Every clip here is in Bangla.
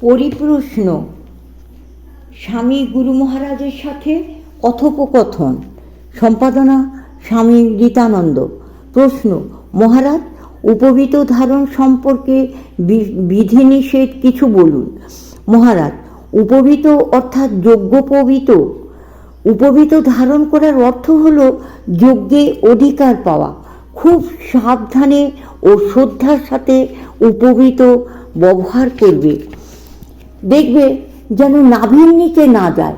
পরিপ্রশ্ন। স্বামী গুরু মহারাজের সাথে কথোপকথন। সম্পাদনা স্বামী গীতানন্দ। প্রশ্ন, মহারাজ, উপবিত ধারণ সম্পর্কে বিধিনিষেধ কিছু বলুন। মহারাজ, উপবিত অর্থাৎ যজ্ঞোপবিত উপবিত ধারণ করার অর্থ হল যজ্ঞে অধিকার পাওয়া। খুব সাবধানে ও শ্রদ্ধার সাথে উপবিত ব্যবহার করবে। দেখবে যেন নাভির নিচে না যায়।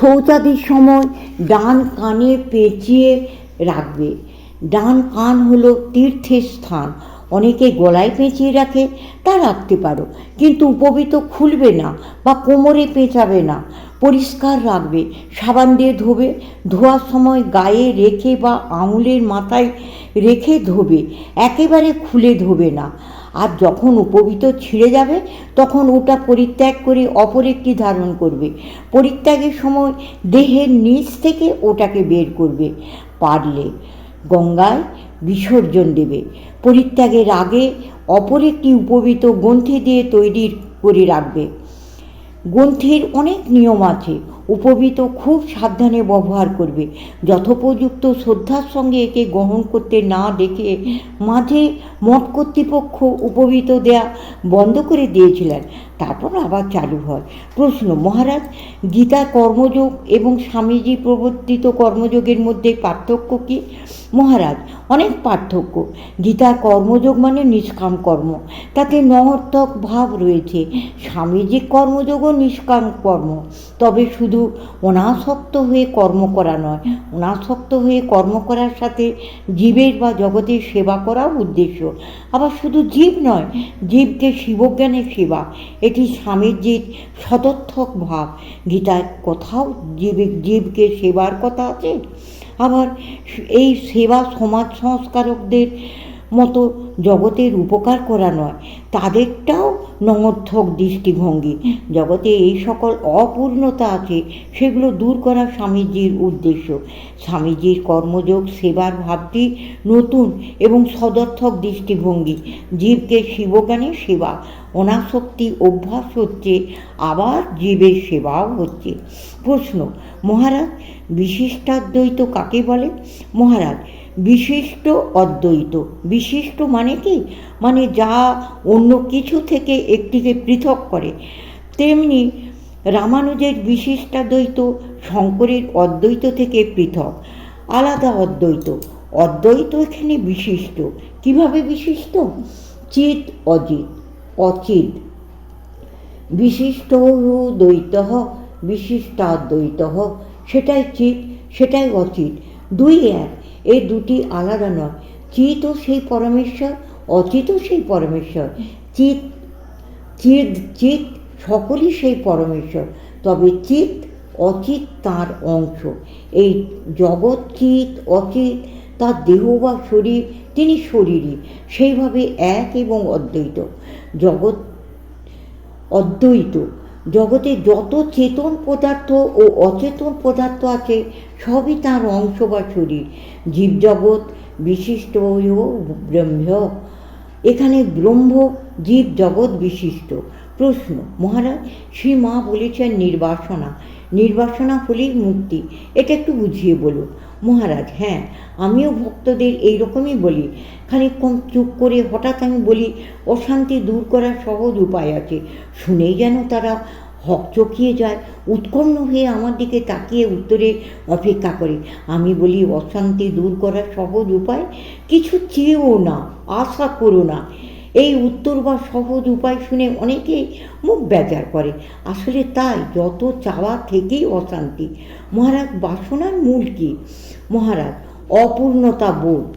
শৌচাদির সময় ডান কানে পেঁচিয়ে রাখবে। ডান কান হলো তীর্থের স্থান। অনেকে গলায় পেঁচিয়ে রাখে, তা রাখতে পারো। কিন্তু উপবিত খুলবে না বা কোমরে পেঁচাবে না। পরিষ্কার রাখবে, সাবান দিয়ে ধোবে, ধোয়ার সময় গায়ে রেখে বা আঙুলের মাথায় রেখে ধোবে। একেবারে খুলে ধোবে না। আর যখন উপবিত ছিঁড়ে যাবে, তখন ওটা পরিত্যাগ করে অপর একটি ধারণ করবে। পরিত্যাগের সময় দেহের নিচ থেকে ওটাকে বের করবে। পারলে গঙ্গায় বিসর্জন দেবে। পরিত্যাগের আগে অপর একটি উপবিত গ্রন্থি দিয়ে তৈরি করে রাখবে। গ্রন্থির অনেক নিয়ম আছে। উপবিত খুব সাবধানে ব্যবহার করবে। যথোপযুক্ত শ্রদ্ধার সঙ্গে একে গ্রহণ করতে না দেখে মাঝে মঠ কর্তৃপক্ষ উপবিত দেয়া বন্ধ করে দিয়েছিলেন। তারপর আবার চালু হয়। প্রশ্ন, মহারাজ, গীতা কর্মযোগ এবং স্বামীজি প্রবর্তিত কর্মযোগের মধ্যে পার্থক্য কি? মহারাজ, অনেক পার্থক্য। গীতার কর্মযোগ মানে নিষ্কাম কর্ম। তাতে নর্থক ভাব রয়েছে। স্বামীজির কর্মযোগও নিষ্কাম কর্ম। তবে শুধু অনাসক্ত হয়ে কর্ম করা নয়। অনাসক্ত হয়ে কর্ম করার সাথে জীবের বা জগতের সেবা করাও উদ্দেশ্য। আবার শুধু জীব নয়, জীবকে শিবজ্ঞানের সেবা। এটি স্বামীজির সদর্থক ভাব, গীতায় কোথাও জীব জীবকে সেবার কথা আছে? আবার এই সেবা সমাজ সংস্কারকদের মতো জগতের উপকার করা নয়। তাদেরটাও নমর্থক দৃষ্টিভঙ্গি। জগতে এই সকল অপূর্ণতা আছে, সেগুলো দূর করা স্বামীজির উদ্দেশ্য। স্বামীজির কর্মযোগ, সেবার ভাবটি নতুন এবং সদর্থক দৃষ্টিভঙ্গি। জীবকে শিবজ্ঞানের সেবা, অনাসক্তি অভ্যাস হচ্ছে, আবার জীবের সেবাও হচ্ছে। প্রশ্ন, মহারাজ বিশিষ্টাদ্বৈত কাকে বলে? মহারাজ, বিশিষ্ট অদ্বৈত। বিশিষ্ট মানে কি? মানে যা অন্য কিছু থেকে একটিকে পৃথক করে। তেমনি রামানুজের বিশিষ্টাদ্বৈত শঙ্করের অদ্বৈত থেকে পৃথক। আলাদা অদ্বৈত। অদ্বৈত এখানে বিশিষ্ট। কীভাবে বিশিষ্ট? চিত অজিত অচিত বিশিষ্ট দ্বৈত, বিশিষ্টাদ্বৈত। সেটাই চিত সেটাই অচিত দুই এক, এই দুটি আলাদা নয়। চিতও সেই পরমেশ্বর অচিতও সেই পরমেশ্বর। চিত চিত চিত সকলই সেই পরমেশ্বর। তবে চিত অচিত তার অংশ। এই জগৎ চিত অচিত তার দেহ বা শরীর, তিনি শরীরই। সেইভাবে এক এবং অদ্বৈত। জগৎ অদ্বৈত। জগতে যত চেতন পদার্থ ও অচেতন পদার্থ আছে, সবই তার অংশ বা শরীর। জীবজগৎ বিশিষ্ট ব্রহ্ম। এখানে ব্রহ্ম জীব জগৎ বিশিষ্ট। প্রশ্ন, মহারাজ, শ্রী মা বলেছেন নির্বাসনা। নির্বাসনা হলেই মুক্তি এটা একটু বুঝিয়ে বলুন। মহারাজ হ্যাঁ আমিও ভক্তদের এই রকমই বলি। খানিকক্ষণ চুপ করে হঠাৎ আমি বলি, অশান্তি দূর করার সহজ উপায় আছে। শুনেই যেন তারা হকচকিয়ে যায়। উৎকণ্ঠ হয়ে আমার দিকে তাকিয়ে উত্তরে অপেক্ষা করে। আমি বলি, অশান্তি দূর করার সহজ উপায়? কিছু চেয়েও না, আশা করো না। এই উত্তর বা সহজ উপায় শুনে অনেকেই মুখ বেজার করে। আসলে তাই যত চাওয়া থেকেই অশান্তি। মহারাজ, বাসনার মূল কি? মহারাজ, অপূর্ণতা বোধ।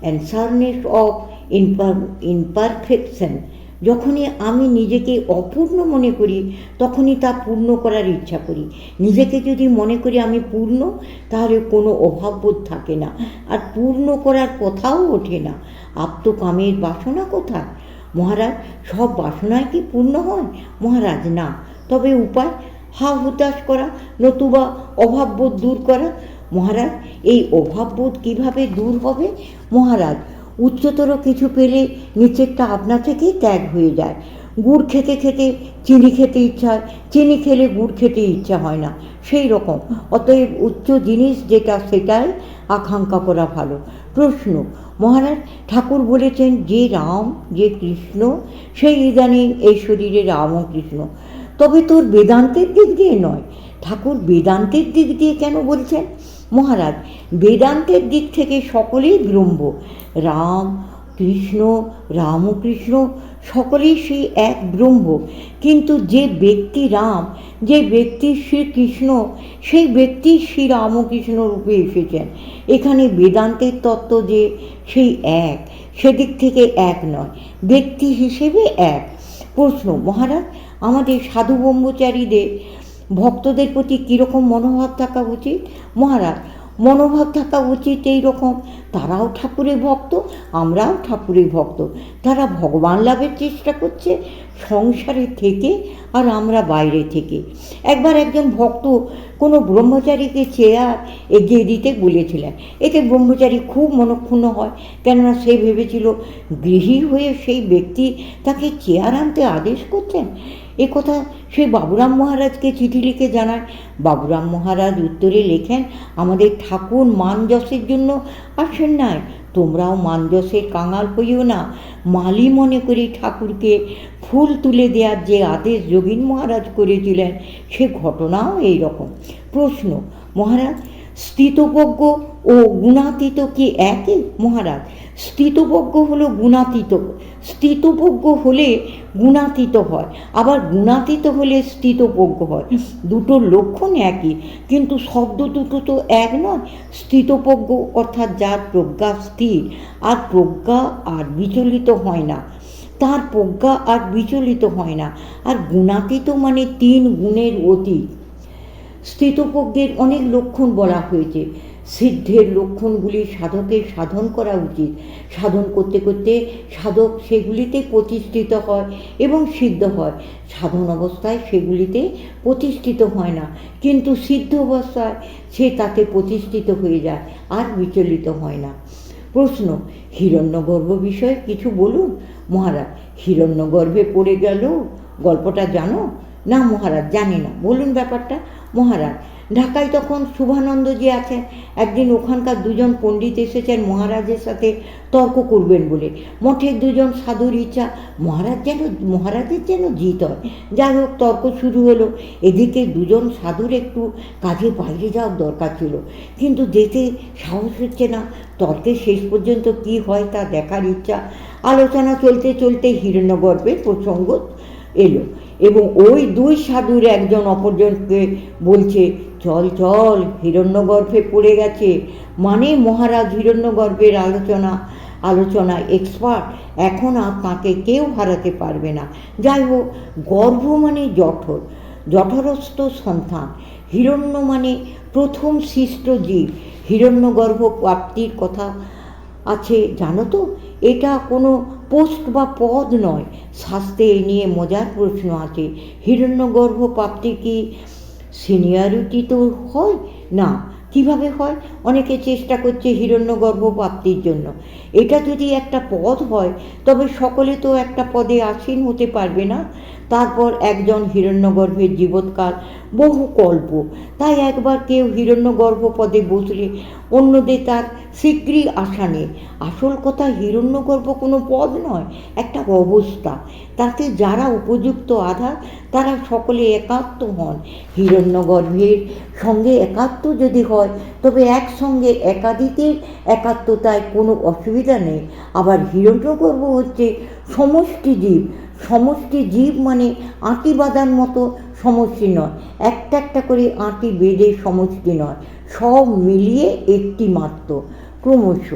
অ্যান্সারনেস অফ ইনপার ইনপারফেকশন যখনই আমি নিজেকে অপূর্ণ মনে করি, তখনই তা পূর্ণ করার ইচ্ছা করি। নিজেকে যদি মনে করি আমি পূর্ণ, তাহলে কোনো অভাববোধ থাকে না। আর পূর্ণ করার কথাও ওঠে না। আপ্তকামের বাসনা কোথায়? মহারাজ, সব বাসনায় কি পূর্ণ হয়? মহারাজ, না। তবে উপায়? হা হুতাশ করা, নতুবা অভাববোধ দূর করা। মহারাজ, এই অভাববোধ কীভাবে দূর হবে? মহারাজ উচ্চতর কিছু পেলে নিচেরটা আপনা থেকেই ত্যাগ হয়ে যায়। গুড় খেতে খেতে চিনি খেতে ইচ্ছা হয়, চিনি খেলে গুড় খেতে ইচ্ছা হয় না, সেই রকম। অতএব উচ্চ জিনিস যেটা সেটাই আকাঙ্ক্ষা করা ভালো। প্রশ্ন, মহারাজ ঠাকুর বলেছেন যে রাম, যে কৃষ্ণ, সেই ইদানিং এই শরীরে রাম ও কৃষ্ণ। তবে তোর বেদান্তের দিক দিয়ে নয়, ঠাকুর বেদান্তের দিক দিয়ে কেন বলছেন? মহারাজ, বেদান্তের দিক থেকে সকলেই ব্রহ্ম রাম, কৃষ্ণ, রামকৃষ্ণ, সকলেই সেই এক ব্রহ্ম কিন্তু যে ব্যক্তি রাম, যে ব্যক্তি শ্রীকৃষ্ণ, সেই ব্যক্তি শ্রী রামকৃষ্ণ রূপে এসেছেন। এখানে বেদান্তের তত্ত্ব যে সেই এক, সেদিক থেকে এক নয়, ব্যক্তি হিসেবে এক। প্রশ্ন, মহারাজ, আমাদের সাধু ব্রহ্মচারীদের ভক্তদের প্রতি কীরকম মনোভাব থাকা উচিত? মহারাজ, মনোভাব থাকা উচিত এই রকম। তারাও ঠাকুরের ভক্ত, আমরাও ঠাকুরের ভক্ত। তারা ভগবান লাভের চেষ্টা করছে সংসারে থেকে আর আমরা বাইরে থেকে। একবার একজন ভক্ত কোনো ব্রহ্মচারীকে চেয়ার এগিয়ে দিতে বলেছিলেন। এতে ব্রহ্মচারী খুব মনক্ষুণ্ণ হয়। কেননা সে ভেবেছিল, গৃহী হয়ে সেই ব্যক্তি তাকে চেয়ার আনতে আদেশ করছেন? এ কথা সে বাবুরাম মহারাজকে চিঠি লিখে জানায়। বাবুরাম মহারাজ উত্তরে লেখেন, আমাদের ঠাকুর মান যশের জন্য আসেন নাই। তোমরাও মান যশের কাঙাল হইও না। মালি মনে করে ঠাকুরকে ফুল তুলে দেওয়ার যে আদেশ যোগীন মহারাজ করেছিলেন, সে ঘটনাও এই রকম। প্রশ্ন, মহারাজ স্থিতপজ্ঞ ও গুণাতীত কি একই, মহারাজ? স্থিতপজ্ঞ হলো গুণাতীত স্থিতপজ্ঞ হলে গুণাতীত হয়, আবার গুণাতীত হলে স্থিতপজ্ঞ হয়। দুটোর লক্ষণ একই, কিন্তু শব্দ দুটো তো এক নয়। স্থিতপজ্ঞ অর্থাৎ যার প্রজ্ঞা স্থির, আর প্রজ্ঞা আর বিচলিত হয় না। তার প্রজ্ঞা আর বিচলিত হয় না, আর গুণাতীত মানে তিন গুণের অতীত। স্থিতপজ্ঞের অনেক লক্ষণ বলা হয়েছে। সিদ্ধের লক্ষণগুলি সাধকের সাধন করা উচিত। সাধন করতে করতে সাধক সেগুলিতে প্রতিষ্ঠিত হয় এবং সিদ্ধ হয়। সাধন অবস্থায় সেগুলিতে প্রতিষ্ঠিত হয় না। কিন্তু সিদ্ধ অবস্থায় সে তাতে প্রতিষ্ঠিত হয়ে যায়, আর বিচলিত হয় না। প্রশ্ন, হিরণ্যগর্ভ বিষয়ে কিছু বলুন? মহারাজ, হিরণ্যগর্ভে পড়ে গেল? গল্পটা জানো? না মহারাজ, জানি না। বলুন ব্যাপারটা। মহারাজ, ঢাকায় তখন শুভানন্দ যে আছেন। একদিন ওখানকার দুজন পণ্ডিত এসেছেন মহারাজের সাথে তর্ক করবেন বলে। মঠের দুজন সাধুর ইচ্ছা। মহারাজ যেন, মহারাজের যেন জিত হয়। যাই হোক, তর্ক শুরু হলো। এদিকে দুজন সাধুর একটু কাজে বাইরে যাওয়ার দরকার ছিল। কিন্তু যেতে সাহস হচ্ছে না। তর্কের শেষ পর্যন্ত কি হয় তা দেখার ইচ্ছা। আলোচনা চলতে চলতে হিরণ্যগর্ভের প্রসঙ্গ এলো। এবং ওই দুই সাধুর একজন অপরজনকে বলছে, চল চল, হিরণ্যগর্ভে পড়ে গেছে। মানে মহারাজ হিরণ্যগর্ভের আলোচনা আলোচনা এক্সপার্ট এখন আর তাঁকে কেউ হারাতে পারবে না। যাই হোক, গর্ভ মানে জঠর, জঠরস্থ সন্তান। হিরণ্য মানে প্রথম সৃষ্ট জীব। হিরণ্যগর্ভ প্রাপ্তির কথা আছে জানো তো? এটা কোনো পোস্ট বা পদ নয়। শাস্ত্রে এ নিয়ে মজার প্রশ্ন আছে। হিরণ্যগর্ভ প্রাপ্তি কি সিনিয়রিটি তো হয়? না। কীভাবে হয়? অনেকে চেষ্টা করছে হিরণ্যগর্ভ প্রাপ্তির জন্য। এটা যদি একটা পদ হয়, তবে সকলে তো একটা পদে আসীন হতে পারবে না। তারপর একজন হিরণ্যগর্ভের জীবৎকাল বহু কল্প। তাই একবার কেউ হিরণ্যগর্ভ পদে বসলে অন্যদের তার শীঘ্রই আশা নেই। আসল কথা, হিরণ্যগর্ভ কোনো পদ নয়, একটা অবস্থা। তাতে যারা উপযুক্ত আধার, তারা সকলে একাত্ম হন। হিরণ্যগর্ভের সঙ্গে একাত্ম যদি হয়, তবে একসঙ্গে একাধিকের একাত্মতায় কোনো অসুবিধা নেই। আবার হিরণ্যগর্ভ হচ্ছে সমষ্টি জীব সমষ্টি জীব মানে আঁটি বাঁধার মতো সমষ্টি নয়। একটা একটা করে আঁটি বেঁধে সমষ্টি নয়। সব মিলিয়ে একটি মাত্র। ক্রমশ